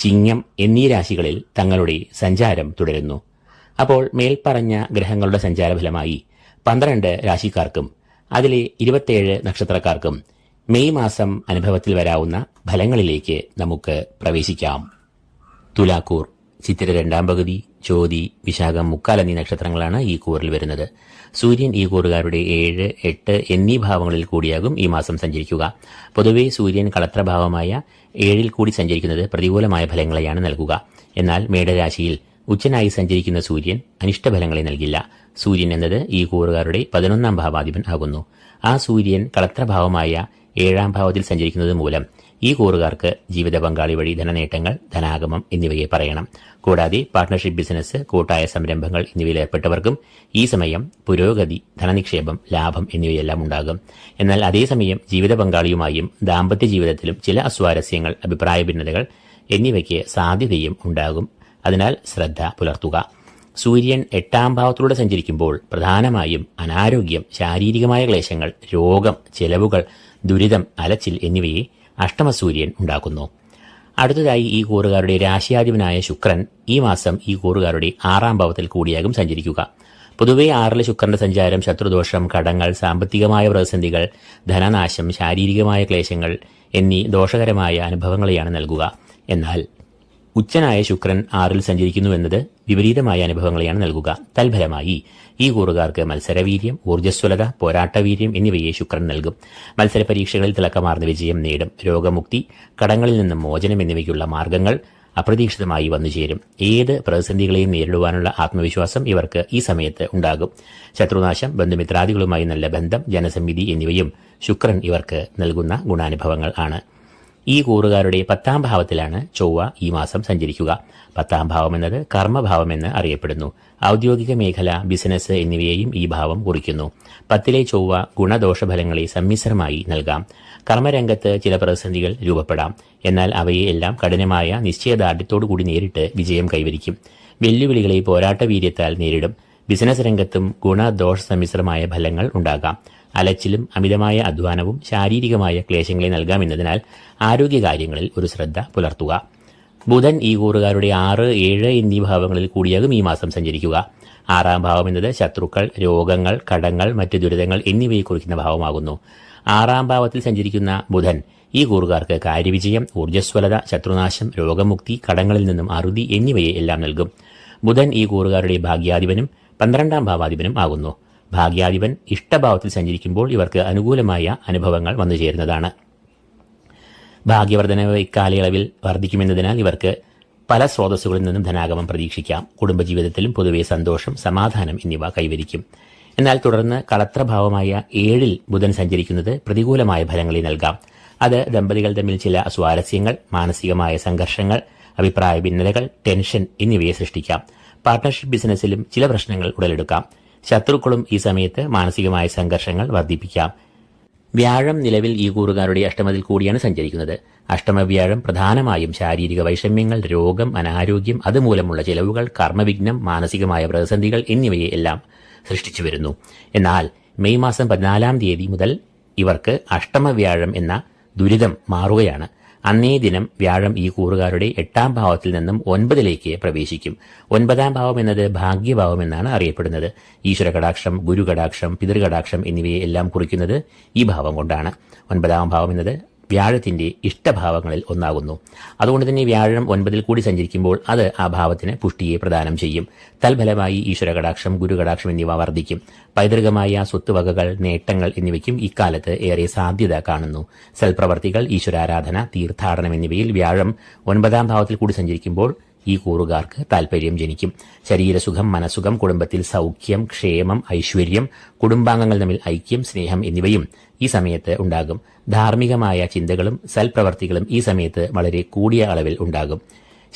ചിങ്ങം എന്നീ രാശികളിൽ തങ്ങളുടെ സഞ്ചാരം തുടരുന്നു. അപ്പോൾ മേൽപ്പറഞ്ഞ ഗ്രഹങ്ങളുടെ സഞ്ചാരഫലമായി പന്ത്രണ്ട് രാശിക്കാർക്കും അതിലെ ഇരുപത്തിയേഴ് നക്ഷത്രക്കാർക്കും മെയ് മാസം അനുഭവത്തിൽ വരാവുന്ന ഫലങ്ങളിലേക്ക് നമുക്ക് പ്രവേശിക്കാം. തുലാക്കൂർ ചിത്തിര രണ്ടാം പകുതി ചോതി വിശാഖം മുക്കാൽ എന്നീ നക്ഷത്രങ്ങളാണ് ഈ കൂറിൽ വരുന്നത്. സൂര്യൻ ഈ കൂറുകാരുടെ ഏഴ് എട്ട് എന്നീ ഭാവങ്ങളിൽ കൂടിയാകും ഈ മാസം സഞ്ചരിക്കുക. പൊതുവെ സൂര്യൻ കളത്രഭാവമായ ഏഴിൽ കൂടി സഞ്ചരിക്കുന്നത് പ്രതികൂലമായ ഫലങ്ങളെയാണ് നൽകുക. എന്നാൽ മേടരാശിയിൽ ഉച്ചനായി സഞ്ചരിക്കുന്ന സൂര്യൻ അനിഷ്ടഫലങ്ങളെ നൽകില്ല. സൂര്യൻ എന്നത് ഈ കൂറുകാരുടെ പതിനൊന്നാം ഭാവാധിപൻ ആകുന്നു. ആ സൂര്യൻ കളത്രഭാവമായ ഏഴാം ഭാവത്തിൽ സഞ്ചരിക്കുന്നത് മൂലം ഈ കൂറുകാർക്ക് ജീവിത പങ്കാളി വഴി ധനനേട്ടങ്ങൾ ധനാഗമം എന്നിവയെ പറയണം. കൂടാതെ പാർട്ട്ണർഷിപ്പ് ബിസിനസ് കൂട്ടായ സംരംഭങ്ങൾ എന്നിവയിൽ ഏർപ്പെട്ടവർക്കും ഈ സമയം പുരോഗതി ധനനിക്ഷേപം ലാഭം എന്നിവയെല്ലാം ഉണ്ടാകും. എന്നാൽ അതേസമയം ജീവിത പങ്കാളിയുമായും ദാമ്പത്യ ജീവിതത്തിലും ചില അസ്വാരസ്യങ്ങൾ അഭിപ്രായ ഭിന്നതകൾ എന്നിവയ്ക്ക് സാധ്യതയും ഉണ്ടാകും. അതിനാൽ ശ്രദ്ധ പുലർത്തുക. സൂര്യൻ എട്ടാം ഭാവത്തിലൂടെ സഞ്ചരിക്കുമ്പോൾ പ്രധാനമായും അനാരോഗ്യം ശാരീരികമായ ക്ലേശങ്ങൾ രോഗം ചെലവുകൾ ദുരിതം അലച്ചിൽ എന്നിവയെ അഷ്ടമസൂര്യൻ ഉണ്ടാക്കുന്നു. അടുത്തതായി ഈ കൂറുകാരുടെ രാശിയാധിപനായ ശുക്രൻ ഈ മാസം ഈ കൂറുകാരുടെ ആറാം ഭാവത്തിൽ കൂടിയാകും സഞ്ചരിക്കുക. പൊതുവെ ആറിലെ ശുക്രന്റെ സഞ്ചാരം ശത്രുദോഷം കടങ്ങൾ സാമ്പത്തികമായ പ്രതിസന്ധികൾ ധനനാശം ശാരീരികമായ ക്ലേശങ്ങൾ എന്നീ ദോഷകരമായ അനുഭവങ്ങളെയാണ് നൽകുക. എന്നാൽ ഉച്ചനായ ശുക്രൻ ആറിൽ സഞ്ചരിക്കുന്നുവെന്നത് വിപരീതമായ അനുഭവങ്ങളെയാണ് നൽകുക. തൽഫലമായി ഈ കൂറുകാർക്ക് മത്സരവീര്യം ഊർജസ്വലത പോരാട്ടവീര്യം എന്നിവയെ ശുക്രൻ നൽകും. മത്സര പരീക്ഷകളിൽ തിളക്കമാർന്ന വിജയം നേടും. രോഗമുക്തി കടങ്ങളിൽ നിന്നും മോചനം എന്നിവയ്ക്കുള്ള മാർഗങ്ങൾ അപ്രതീക്ഷിതമായി വന്നുചേരും ഏത് പ്രതിസന്ധികളെയും നേരിടുവാനുള്ള ആത്മവിശ്വാസം ഇവർക്ക് ഈ സമയത്ത് ഉണ്ടാകും. ശത്രുനാശം ബന്ധുമിത്രാദികളുമായി നല്ല ബന്ധം ജനസമിതി എന്നിവയും ശുക്രൻ ഇവർക്ക് നൽകുന്ന ഗുണാനുഭവങ്ങൾ ആണ്. ഈ കൂറുകാരുടെ പത്താം ഭാവത്തിലാണ് ചൊവ്വ ഈ മാസം സഞ്ചരിക്കുക. പത്താം ഭാവം എന്നത് കർമ്മഭാവമെന്ന് അറിയപ്പെടുന്നു. ഔദ്യോഗിക മേഖല ബിസിനസ് എന്നിവയെയും ഈ ഭാവം കുറിക്കുന്നു. പത്തിലെ ചൊവ്വ ഗുണദോഷഫലങ്ങളെ സമ്മിശ്രമായി നൽകാം. കർമ്മരംഗത്ത് ചില പ്രതിസന്ധികൾ രൂപപ്പെടാം. എന്നാൽ അവയെ എല്ലാം കഠിനമായ നിശ്ചയദാർഢ്യത്തോടുകൂടി നേരിട്ട് വിജയം കൈവരിക്കും. വെല്ലുവിളികളെ പോരാട്ട വീര്യത്താൽ നേരിടും. ബിസിനസ് രംഗത്തും ഗുണദോഷ സമ്മിശ്രമായ ഫലങ്ങൾ ഉണ്ടാകാം. അലച്ചിലും അമിതമായ അധ്വാനവും ശാരീരികമായ ക്ലേശങ്ങളെ നൽകാമെന്നതിനാൽ ആരോഗ്യകാര്യങ്ങളിൽ ഒരു ശ്രദ്ധ പുലർത്തുക. ബുധൻ ഈ കൂറുകാരുടെ ആറ് ഏഴ് എന്നീ ഭാവങ്ങളിൽ കൂടിയാകും ഈ മാസം സഞ്ചരിക്കുക. ആറാം ഭാവം എന്നത് ശത്രുക്കൾ രോഗങ്ങൾ കടങ്ങൾ മറ്റ് ദുരിതങ്ങൾ എന്നിവയെ കുറിക്കുന്ന ഭാവമാകുന്നു. ആറാം ഭാവത്തിൽ സഞ്ചരിക്കുന്ന ബുധൻ ഈ കൂറുകാർക്ക് കാര്യവിജയം ഊർജസ്വലത ശത്രുനാശം രോഗമുക്തി കടങ്ങളിൽ നിന്നും അറുതി എന്നിവയെ എല്ലാം നൽകും. ബുധൻ ഈ കൂറുകാരുടെ ഭാഗ്യാധിപനും പന്ത്രണ്ടാം ഭാവാധിപനും ആകുന്നു. ഭാഗ്യാധിപൻ ഇഷ്ടഭാവത്തിൽ സഞ്ചരിക്കുമ്പോൾ ഇവർക്ക് അനുകൂലമായ അനുഭവങ്ങൾ വന്നു ചേരുന്നതാണ്. ഭാഗ്യവർദ്ധനവ് ഇക്കാലയളവിൽ വർദ്ധിക്കുമെന്നതിനാൽ ഇവർക്ക് പല സ്രോതസ്സുകളിൽ നിന്നും ധനാഗമം പ്രതീക്ഷിക്കാം. കുടുംബജീവിതത്തിലും പൊതുവെ സന്തോഷം സമാധാനം എന്നിവ കൈവരിക്കും. എന്നാൽ തുടർന്ന് കളത്രഭാവമായ ഏഴിൽ ബുധൻ സഞ്ചരിക്കുന്നത് പ്രതികൂലമായ ഫലങ്ങളെ നൽകാം. അത് ദമ്പതികൾ തമ്മിൽ ചില സ്വാരസ്യങ്ങൾ മാനസികമായ സംഘർഷങ്ങൾ അഭിപ്രായ ഭിന്നതകൾ ടെൻഷൻ എന്നിവയെ സൃഷ്ടിക്കാം. പാർട്ണർഷിപ്പ് ബിസിനസ്സിലും ചില പ്രശ്നങ്ങൾ ഉടലെടുക്കാം. ശത്രുക്കളും ഈ സമയത്ത് മാനസികമായ സംഘർഷങ്ങൾ വർദ്ധിപ്പിക്കാം. വ്യാഴം നിലവിൽ ഈ കൂറുകാരുടെ അഷ്ടമത്തിൽ കൂടിയാണ് സഞ്ചരിക്കുന്നത്. അഷ്ടമവ്യാഴം പ്രധാനമായും ശാരീരിക വൈഷമ്യങ്ങൾ രോഗം അനാരോഗ്യം അതുമൂലമുള്ള ചെലവുകൾ കർമ്മവിഘ്നം മാനസികമായ പ്രതിസന്ധികൾ എന്നിവയെ എല്ലാം സൃഷ്ടിച്ചു വരുന്നു. എന്നാൽ മെയ് മാസം പതിനാലാം തീയതി മുതൽ ഇവർക്ക് അഷ്ടമവ്യാഴം എന്ന ദുരിതം മാറുകയാണ്. അന്നേ ദിനം വ്യാഴം ഈ കൂറുകാരുടെ എട്ടാം ഭാവത്തിൽ നിന്നും ഒൻപതിലേക്ക് പ്രവേശിക്കും. ഒൻപതാം ഭാവം എന്നത് ഭാഗ്യഭാവം എന്നാണ് അറിയപ്പെടുന്നത്. ഈശ്വര കടാക്ഷം ഗുരു കടാക്ഷം പിതൃകടാക്ഷം എന്നിവയെ എല്ലാം കുറിക്കുന്നത് ഈ ഭാവം കൊണ്ടാണ്. ഒൻപതാം ഭാവം എന്നത് വ്യാഴത്തിന്റെ ഇഷ്ടഭാവങ്ങളിൽ ഒന്നാകുന്നു. അതുകൊണ്ട് തന്നെ വ്യാഴം ഒൻപതിൽ കൂടി സഞ്ചരിക്കുമ്പോൾ അത് ആ ഭാവത്തിന് പുഷ്ടിയെ പ്രദാനം ചെയ്യും. തൽഫലമായി ഈശ്വര കടാക്ഷം ഗുരുകടാക്ഷം എന്നിവ വർദ്ധിക്കും. പൈതൃകമായ സ്വത്തുവകകൾ നേട്ടങ്ങൾ എന്നിവയ്ക്കും ഇക്കാലത്ത് ഏറെ സാധ്യത കാണുന്നു. സൽപ്രവർത്തികൾ ഈശ്വരാരാധന തീർത്ഥാടനം എന്നിവയിൽ വ്യാഴം ഒൻപതാം ഭാവത്തിൽ കൂടി സഞ്ചരിക്കുമ്പോൾ ഈ കൂറുകാർക്ക് താൽപര്യം ജനിക്കും. ശരീരസുഖം മനസുഖം കുടുംബത്തിൽ സൗഖ്യം ക്ഷേമം ഐശ്വര്യം കുടുംബാംഗങ്ങൾ തമ്മിൽ ഐക്യം സ്നേഹം എന്നിവയും ഈ സമയത്ത് ഉണ്ടാകും. ധാർമ്മികമായ ചിന്തകളും സൽപ്രവർത്തികളും ഈ സമയത്ത് വളരെ കൂടിയ അളവിൽ ഉണ്ടാകും.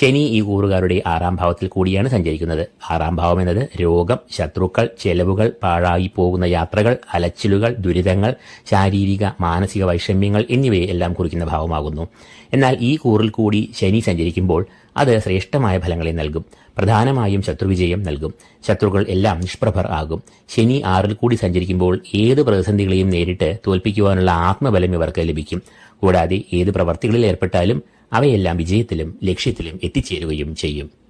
ശനി ഈ കൂറുകാരുടെ ആറാം ഭാവത്തിൽ കൂടിയാണ് സഞ്ചരിക്കുന്നത്. ആറാം ഭാവം എന്നത് രോഗം ശത്രുക്കൾ ചെലവുകൾ പാഴായി പോകുന്ന യാത്രകൾ അലച്ചിലുകൾ ദുരിതങ്ങൾ ശാരീരിക മാനസിക വൈഷമ്യങ്ങൾ എന്നിവയെല്ലാം കുറിക്കുന്ന ഭാവമാകുന്നു. എന്നാൽ ഈ കൂറിൽ കൂടി ശനി സഞ്ചരിക്കുമ്പോൾ അത് ശ്രേഷ്ഠമായ ഫലങ്ങളെ നൽകും. പ്രധാനമായും ശത്രുവിജയം നൽകും. ശത്രുക്കൾ എല്ലാം നിഷ്പ്രഭർ ആകും. ശനി ആറിൽ കൂടി സഞ്ചരിക്കുമ്പോൾ ഏത് പ്രതിസന്ധികളെയും നേരിട്ട് തോൽപ്പിക്കുവാനുള്ള ആത്മബലം ഇവർക്ക് ലഭിക്കും. കൂടാതെ ഏത് പ്രവർത്തികളിൽ ഏർപ്പെട്ടാലും അവയെല്ലാം വിജയത്തിലും ലക്ഷ്യത്തിലും എത്തിച്ചേരുകയും ചെയ്യും.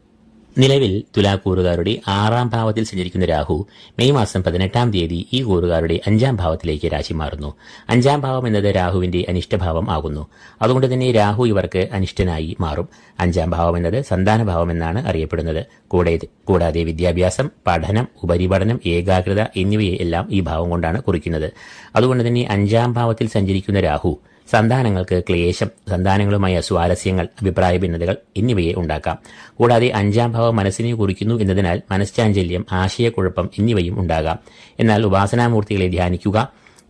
നിലവിൽ തുലാക്കൂറുകാരുടെ ആറാം ഭാവത്തിൽ സഞ്ചരിക്കുന്ന രാഹു മെയ് മാസം പതിനെട്ടാം തീയതി ഈ കൂറുകാരുടെ അഞ്ചാം ഭാവത്തിലേക്ക് രാശി മാറുന്നു. അഞ്ചാം ഭാവം എന്നത് രാഹുവിന്റെ അനിഷ്ടഭാവം ആകുന്നു. അതുകൊണ്ട് തന്നെ രാഹു ഇവർക്ക് അനിഷ്ടനായി മാറും. അഞ്ചാം ഭാവം എന്നത് സന്താനഭാവം എന്നാണ് അറിയപ്പെടുന്നത്. കൂടാതെ വിദ്യാഭ്യാസം പഠനം ഉപരിപഠനം ഏകാഗ്രത എന്നിവയെല്ലാം ഈ ഭാവം കൊണ്ടാണ് കുറിക്കുന്നത്. അതുകൊണ്ട് തന്നെ അഞ്ചാം ഭാവത്തിൽ സഞ്ചരിക്കുന്ന രാഹു സന്താനങ്ങൾക്ക് ക്ലേശം സന്താനങ്ങളുമായ സ്വാരസ്യങ്ങൾ അഭിപ്രായ ഭിന്നതകൾ എന്നിവയെ ഉണ്ടാക്കാം. കൂടാതെ അഞ്ചാം ഭാവം മനസ്സിനെ കുറിക്കുന്നു എന്നതിനാൽ മനഃശാഞ്ചല്യം ആശയക്കുഴപ്പം എന്നിവയും ഉണ്ടാകാം. എന്നാൽ ഉപാസനാമൂർത്തികളെ ധ്യാനിക്കുക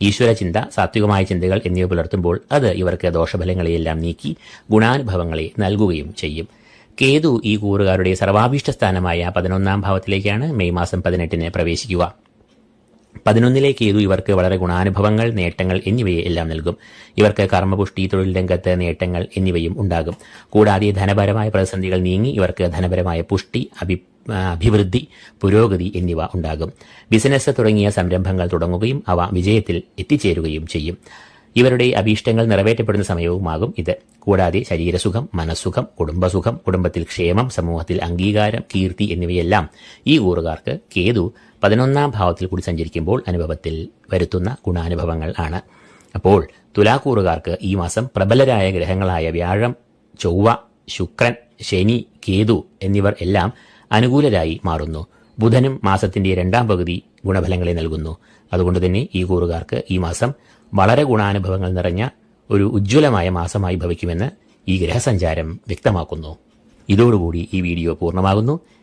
ഈശ്വര ചിന്ത സാത്വികമായ ചിന്തകൾ എന്നിവ പുലർത്തുമ്പോൾ അത് ഇവർക്ക് ദോഷഫലങ്ങളെയെല്ലാം നീക്കി ഗുണാനുഭവങ്ങളെ നൽകുകയും ചെയ്യും. കേതു ഈ കൂറുകാരുടെ സർവാഭീഷ്ട സ്ഥാനമായ പതിനൊന്നാം ഭാവത്തിലേക്കാണ് മെയ് മാസം പതിനെട്ടിന് പ്രവേശിക്കുക. പതിനൊന്നിലേക്ക് ഏതു ഇവർക്ക് വളരെ ഗുണാനുഭവങ്ങൾ നേട്ടങ്ങൾ എന്നിവയെ എല്ലാം നൽകും. ഇവർക്ക് കർമ്മപുഷ്ടി തൊഴിൽ രംഗത്ത് നേട്ടങ്ങൾ എന്നിവയും ഉണ്ടാകും. കൂടാതെ ധനപരമായ പ്രതിസന്ധികൾ നീങ്ങി ഇവർക്ക് ധനപരമായ പുഷ്ടി അഭി അഭിവൃദ്ധി പുരോഗതി എന്നിവ ഉണ്ടാകും. ബിസിനസ് തുടങ്ങിയ സംരംഭങ്ങൾ തുടങ്ങുകയും അവ വിജയത്തിൽ എത്തിച്ചേരുകയും ചെയ്യും. ഇവരുടെ അഭീഷ്ടങ്ങൾ നിറവേറ്റപ്പെടുന്ന സമയവുമാകും ഇത്. കൂടാതെ ശരീരസുഖം മനസ്സുഖം കുടുംബസുഖം കുടുംബത്തിൽ ക്ഷേമം സമൂഹത്തിൽ അംഗീകാരം കീർത്തി എന്നിവയെല്ലാം ഈ ഊറുകാർക്ക് കേതു പതിനൊന്നാം ഭാവത്തിൽ കൂടി സഞ്ചരിക്കുമ്പോൾ അനുഭവത്തിൽ വരുത്തുന്ന ഗുണാനുഭവങ്ങൾ ആണ്. അപ്പോൾ തുലാക്കൂറുകാർക്ക് ഈ മാസം പ്രബലരായ ഗ്രഹങ്ങളായ വ്യാഴം ചൊവ്വ ശുക്രൻ ശനി കേതു എന്നിവർ എല്ലാം അനുകൂലരായി മാറുന്നു. ബുധനും മാസത്തിന്റെ രണ്ടാം പകുതി ഗുണഫലങ്ങളെ നൽകുന്നു. അതുകൊണ്ട് തന്നെ ഈ കൂറുകാർക്ക് ഈ മാസം വളരെ ഗുണാനുഭവങ്ങൾ നിറഞ്ഞ ഒരു ഉജ്ജ്വലമായ മാസമായി ഭവിക്കുമെന്ന് ഈ ഗ്രഹസഞ്ചാരം വ്യക്തമാക്കുന്നു. ഇതോടുകൂടി ഈ വീഡിയോ പൂർണമാകുന്നു.